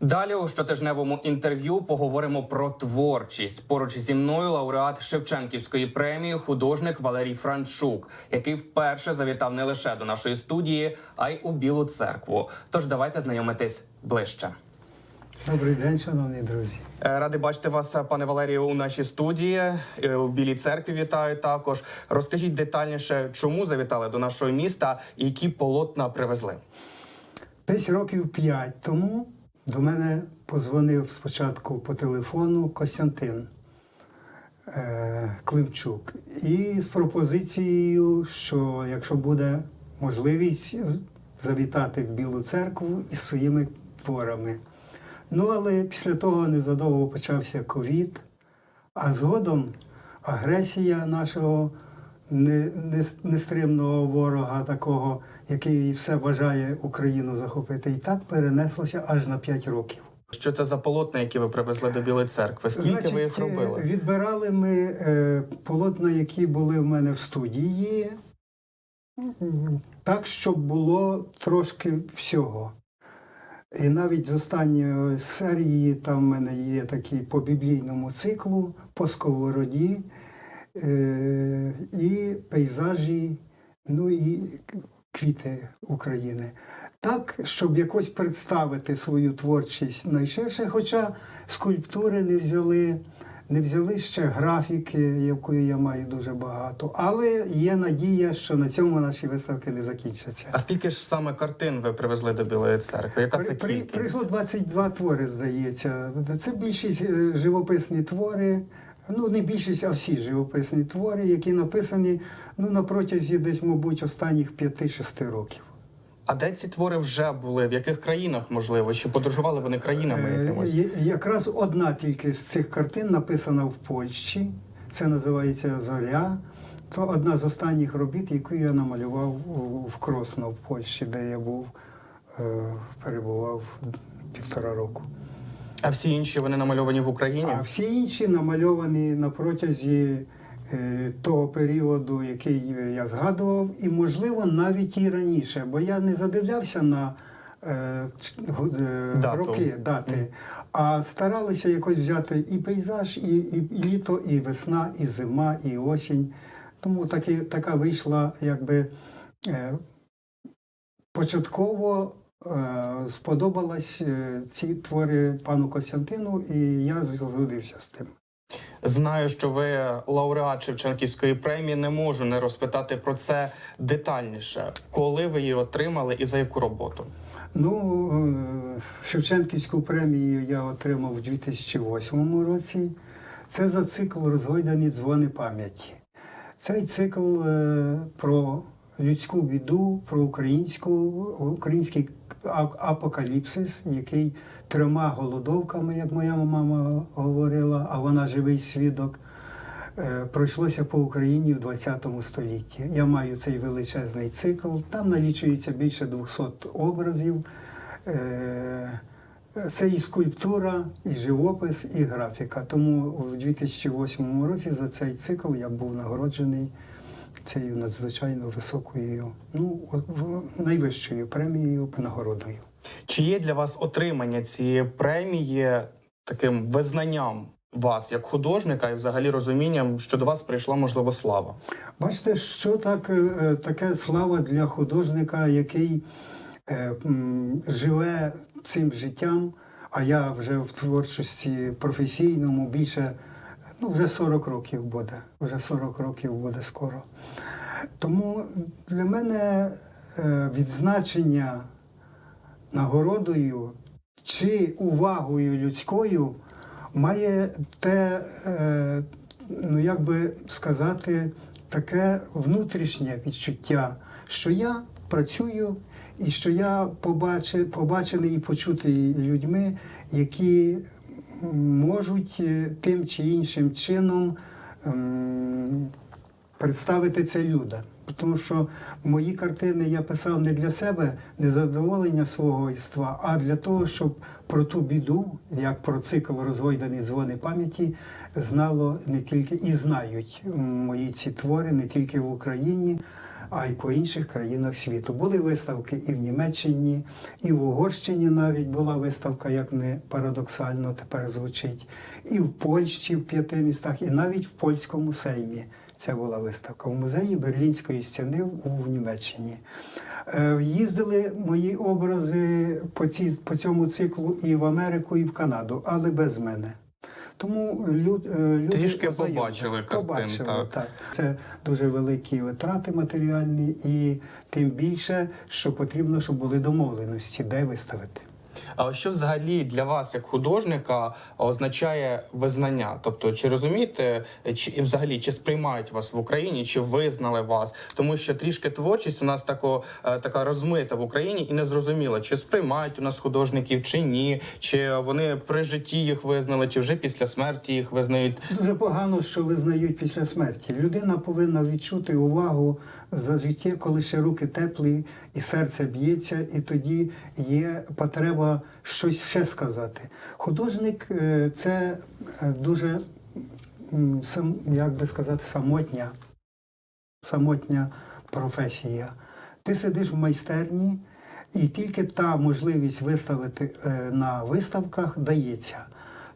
Далі у щотижневому інтерв'ю поговоримо про творчість. Поруч зі мною лауреат Шевченківської премії, художник Валерій Франчук, який вперше завітав не лише до нашої студії, а й у Білу церкву. Тож давайте знайомитись ближче. Добрий день, шановні друзі. Е, Радий бачити вас, пане Валерію, у нашій студії Е, у Білій церкві. Вітаю також. Розкажіть детальніше, чому завітали до нашого міста і які полотна привезли. Десь років п'ять тому до мене позвонив спочатку по телефону Костянтин е, Климчук і з пропозицією, що якщо буде можливість завітати в Білу церкву із своїми творами. Ну, але після того незадовго почався ковід, а згодом агресія нашого не- не- нестримного ворога, такого, який все бажає Україну захопити, і так перенеслося аж на 5 років. Що це за полотна, які ви привезли до Білої церкви? Скільки ви їх е, робили? Відбирали ми е, полотна, які були в мене в студії, так, щоб було трошки всього. І навіть з останньої серії там в мене є такі по біблійному циклу, по сковороді е, і пейзажі, ну і квіти України. Так, щоб якось представити свою творчість найширше, хоча скульптури не взяли, не взяли ще графіки, якої я маю дуже багато. Але є надія, що на цьому наші виставки не закінчаться. А скільки ж саме картин ви привезли до Білої церкви? Яка це При- при- кількість? Прийшло 22 твори, здається. Це більшість е, живописні твори. Ну, не більшість, а всі живописні твори, які написані ну, на протязі десь, мабуть, останніх 5-6 років. А де ці твори вже були? В яких країнах можливо? Чи подорожували вони країнами Е, якимось? Якраз одна тільки з цих картин написана в Польщі. Це називається Зоря. Це одна з останніх робіт, яку я намалював в Кросно в Польщі, де я був, е, перебував півтора року. А всі інші вони намальовані в Україні? А всі інші намальовані на протязі е, того періоду, який я згадував, і, можливо, навіть і раніше, бо я не задивлявся на е, е, Дату. роки, дати, а старалися якось взяти і пейзаж, і, і, і літо, і весна, і зима, і осінь. Тому таки, така вийшла, якби е, початково е, сподобалась е, ці твори пану Костянтину, і я згодився з тим. Знаю, що ви лауреат Шевченківської премії. Не можу не розпитати про це детальніше. Коли ви її отримали і за яку роботу? Ну, е, Шевченківську премію я отримав у 2008 році. Це за цикл розгойдані дзвони пам'яті. Цей цикл про людську біду, про українську, український апокаліпсис, який трьома голодовками, як моя мама говорила, а вона живий свідок. е, Пройшлося по Україні в 20 столітті. Я маю цей величезний цикл. Там налічується більше 200 образів. Е, Це і скульптура, і живопис, і графіка. Тому у 2008 році за цей цикл я був нагороджений цією надзвичайно високою, ну, найвищою премією, нагородою. Чи є для вас отримання цієї премії таким визнанням вас як художника і взагалі розумінням, що до вас прийшла можливо слава? Бачите, що так, е, таке слава для художника, який е, м, живе цим життям, а я вже в творчості професійному більше, ну вже 40 років буде. Вже 40 років буде скоро. Тому для мене е, відзначення нагородою чи увагою людською має те, е, ну як би сказати, таке внутрішнє відчуття, що я працюю і що я побачений і почутий людьми, які можуть е, тим чи іншим чином ем, представити це людям. Тому що мої картини я писав не для себе, не задоволення свого єства, а для того, щоб про ту біду, як про цикл розгойдані дзвони пам'яті, знало не тільки і знають мої ці твори не тільки в Україні, а й по інших країнах світу. Були виставки і в Німеччині, і в Угорщині навіть була виставка, як не парадоксально тепер звучить, і в Польщі в п'яти містах, і навіть в польському сеймі. Це була виставка в музеї Берлінської стіни в Німеччині. Е, Їздили мої образи по, ці, по цьому циклу і в Америку, і в Канаду, але без мене. Тому люд, е, люди Трішки ознайомлені. побачили картин, Побачили, так. так. Це дуже великі витрати матеріальні, і тим більше, що потрібно, щоб були домовленості, де виставити. Що взагалі для вас, як художника, означає визнання? Тобто, чи розумієте, чи взагалі чи сприймають вас в Україні, чи визнали вас? Тому що трішки творчість у нас тако, е, така розмита в Україні і не зрозуміло, чи сприймають у нас художників, чи ні, чи вони при житті їх визнали, чи вже після смерті їх визнають. Дуже погано, що визнають після смерті. Людина повинна відчути увагу за життя, коли ще руки теплі і серце б'ється, і тоді є потреба щось ще сказати. Художник е, це е, дуже сам, як би сказати, самотня, самотня професія. Ти сидиш в майстерні, і тільки та можливість виставити е, на виставках дається.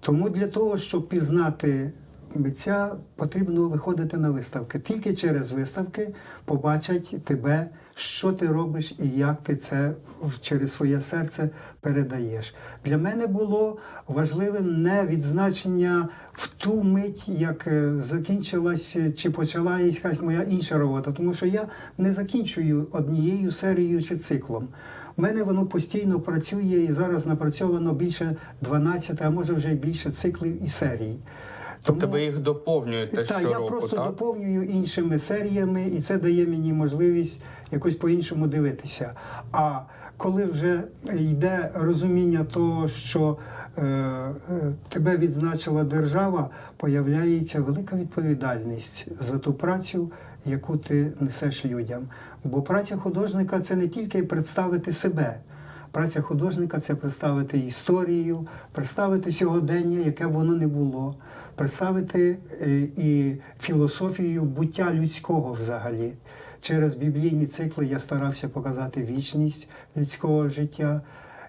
Тому для того, щоб пізнати митця, потрібно виходити на виставки. Тільки через виставки побачать тебе, що ти робиш і як ти це через своє серце передаєш. Для мене було важливим не відзначення в ту мить, як е, закінчилась е, чи почала якась моя інша робота, тому що я не закінчую однією серією чи циклом. У мене воно постійно працює і зараз напрацьовано більше 12, а може вже більше циклів і серій. Тобто ви їх доповнюєте Так, щороку, я просто так? доповнюю іншими серіями, і це дає мені можливість якось по-іншому дивитися. А коли вже йде розуміння того, що е, е, тебе відзначила держава, появляється велика відповідальність за ту працю, яку ти несеш людям. Бо праця художника це не тільки представити себе. Праця художника це представити історію, представити сьогодення, яке б воно не було, представити е, і філософію буття людського взагалі. Через біблійні цикли я старався показати вічність людського життя.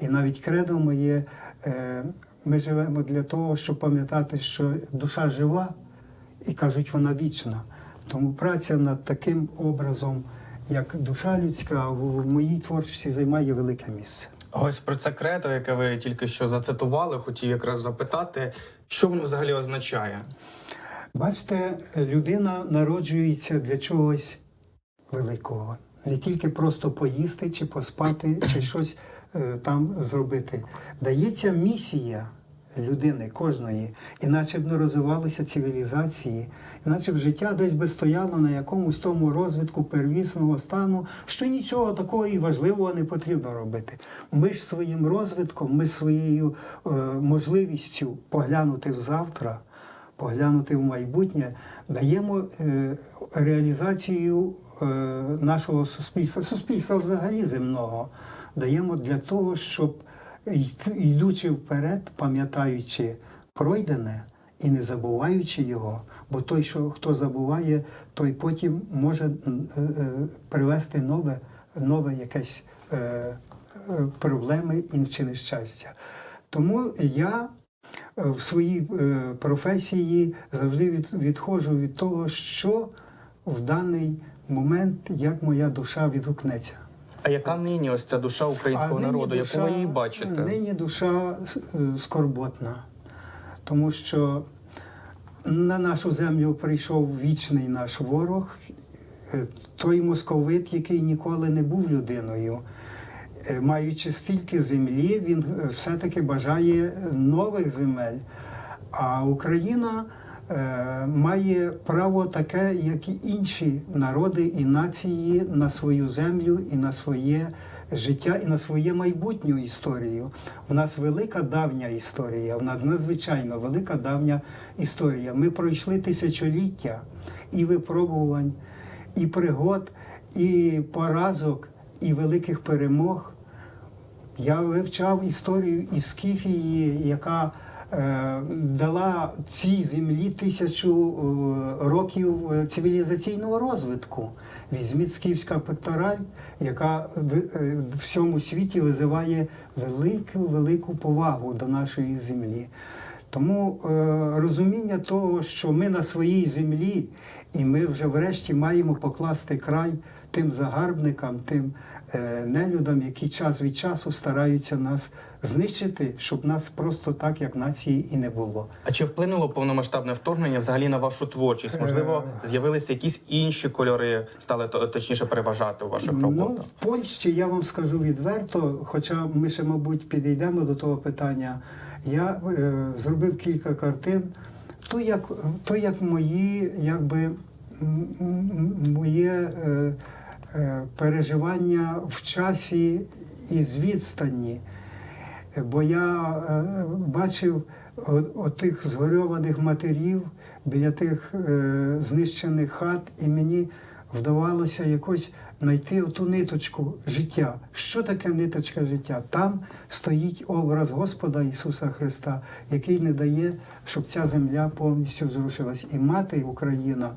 І навіть кредо моє, е, ми живемо для того, щоб пам'ятати, що душа жива і кажуть, вона вічна. Тому праця над таким образом, як душа людська, в моїй творчості займає велике місце. Ось про це кредо, яке ви тільки що зацитували, хотів якраз запитати, що воно взагалі означає. Бачите, людина народжується для чогось великого. Не тільки просто поїсти, чи поспати, чи щось е, там зробити. Дається місія людини кожної, іначе б не розвивалися цивілізації, іначе б життя десь би стояло на якомусь тому розвитку первісного стану, що нічого такого і важливого не потрібно робити. Ми ж своїм розвитком, ми своєю е, можливістю поглянути в завтра поглянути в майбутнє, даємо е, реалізацію е, нашого суспільства, суспільства взагалі земного, даємо для того, щоб йдучи вперед, пам'ятаючи пройдене і не забуваючи його, бо той, що хто забуває, той потім може е, е, привести нове, нове якесь е, проблеми і чи нещастя. Тому я в своїй професії завжди від, відходжу від того, що в даний момент як моя душа відгукнеться. А яка нині ось ця душа українського нині народу? душа- яку ви її бачите? Нині душа е, скорботна, тому що на нашу землю прийшов вічний наш ворог, е, той московит, який ніколи не був людиною. Е, Маючи стільки землі, він все-таки бажає нових земель. А Україна має право таке, як і інші народи і нації, на свою землю і на своє життя, і на своє майбутню історію. У нас велика давня історія, у нас надзвичайно велика давня історія. Ми пройшли тисячоліття і випробувань, і пригод, і поразок, і великих перемог. Я вивчав історію із Скіфії, яка е, дала цій землі тисячу е, років е, цивілізаційного розвитку. Візьміть скіфська пектораль, яка е, в всьому світі визиває велику велику повагу до нашої землі. Тому е, розуміння того, що ми на своїй землі, і ми вже врешті маємо покласти край тим загарбникам, тим е, нелюдам, які час від часу стараються нас знищити, щоб нас просто так, як нації, і не було. А чи вплинуло повномасштабне вторгнення взагалі на вашу творчість? Можливо, Е. з'явилися якісь інші кольори, стали точніше переважати у ваших Ну, в Польщі я вам скажу відверто, хоча ми ще, мабуть, підійдемо до того питання. Я е, зробив кілька картин, то як, то як мої, якби моє е, е, переживання в часі і з відстані. Бо я е, бачив отих згорьованих матерів біля тих е, знищених хат, і мені вдавалося якось знайти оту ниточку життя. Що таке ниточка життя? Там стоїть образ Господа Ісуса Христа, який не дає, щоб ця земля повністю зрушилась. І мати Україна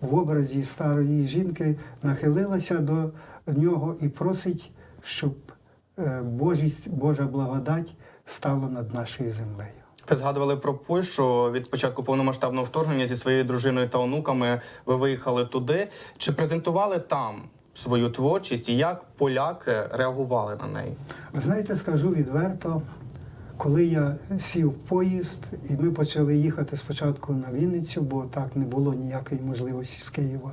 в образі старої жінки нахилилася до нього і просить, щоб е, Божість, Божа благодать стала над нашою землею. Ви згадували про Польщу від початку повномасштабного вторгнення зі своєю дружиною та онуками. Ви виїхали туди. Чи презентували там свою творчість і як поляки реагували на неї? Ви знаєте, скажу відверто, коли я сів в поїзд, і ми почали їхати спочатку на Вінницю, бо так не було ніякої можливості з Києва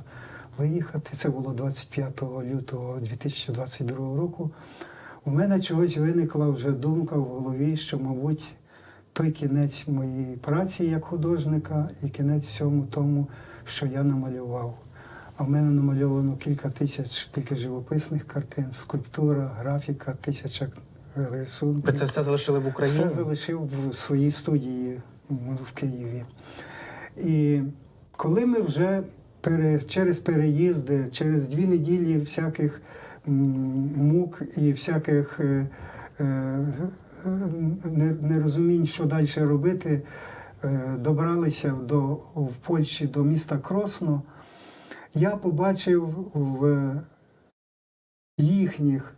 виїхати. Це було 25 лютого 2022 року. У мене чогось виникла вже думка в голові, що, мабуть, той кінець моєї праці як художника і кінець всьому тому, що я намалював. А в мене намальовано кілька тисяч тільки живописних картин, скульптура, графіка, тисяча рисунків. Ви це все залишили в Україні? Все залишив в своїй студії в Києві. І коли ми вже пере, через переїзди, через дві неділі всяких мук і всяких е, е, нерозумінь, що далі робити, е, добралися до, в Польщі до міста Кросно, я побачив в їхніх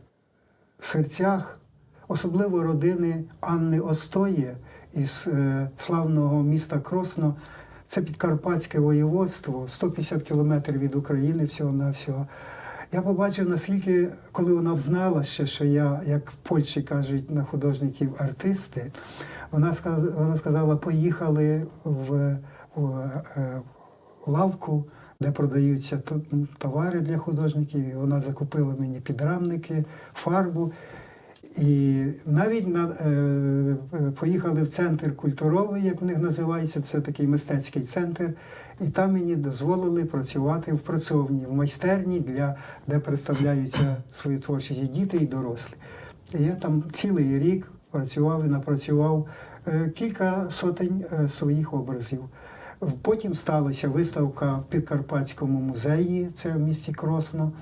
серцях, особливо родини Анни Остоє із е, славного міста Кросно. Це Підкарпатське воєводство, 150 кілометрів від України всього-навсього. Я побачив, наскільки, коли вона взнала ще, що я, як в Польщі кажуть на художників, артисти, вона сказала, вона сказала поїхали в, в, е, лавку, де продаються товари для художників. І вона закупила мені підрамники, фарбу. І навіть на, е, е, поїхали в центр культуровий, як в них називається, це такий мистецький центр. І там мені дозволили працювати в працовні, в майстерні, для, де представляються свою творчість і діти, і дорослі. І я там цілий рік працював і напрацював е, кілька сотень е, своїх образів. Потім сталася виставка в Підкарпатському музеї, це в місті Кросно.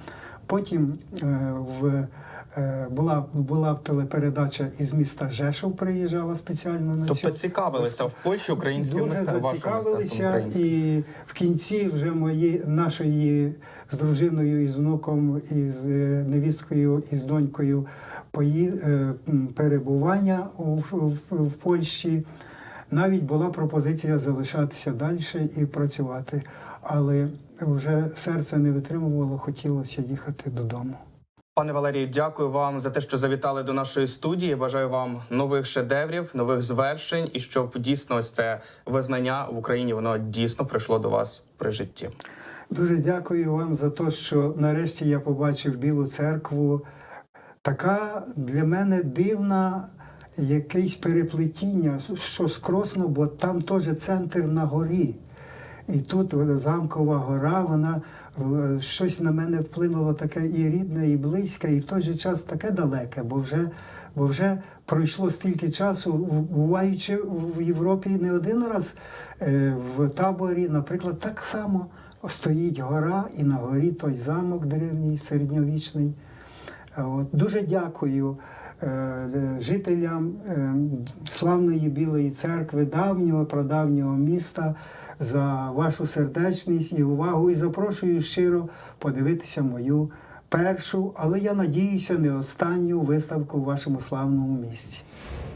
Потім е, в, була, була телепередача із міста Жешов, приїжджала спеціально на Тобто цю. цікавилися в Польщі українським Дуже мистецтвом, зацікавилися, і в кінці вже мої нашої з дружиною, і з внуком, і з е, невісткою, і з донькою пої, е, перебування у, в, в Польщі. Навіть була пропозиція залишатися далі і працювати, але вже серце не витримувало, хотілося їхати додому. Пане Валерію, дякую вам за те, що завітали до нашої студії. Бажаю вам нових шедеврів, нових звершень, і щоб дійсно ось це визнання в Україні воно дійсно прийшло до вас при житті. Дуже дякую вам за те, що нарешті я побачив Білу церкву. Така для мене дивна якесь переплетіння, що скросно, бо там теж центр на горі. І тут замкова гора, вона щось на мене вплинуло таке і рідне, і близьке, і в той же час таке далеке, бо вже, бо вже пройшло стільки часу, буваючи в Європі не один раз е, в таборі, наприклад, так само стоїть гора, і на горі той замок древній, середньовічний. Е, От, дуже дякую. е, жителям е, славної Білої церкви, давнього прадавнього міста за вашу сердечність і увагу. І запрошую щиро подивитися мою першу, але я надіюся, не останню виставку в вашому славному місті.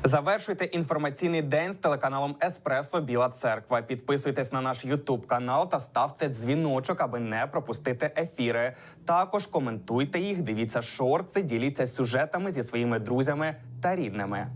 Завершуйте інформаційний день з телеканалом Еспресо Біла Церква. Підписуйтесь на наш Ютуб канал та ставте дзвіночок, аби не пропустити ефіри. Також коментуйте їх, дивіться шорти, діліться сюжетами зі своїми друзями та рідними.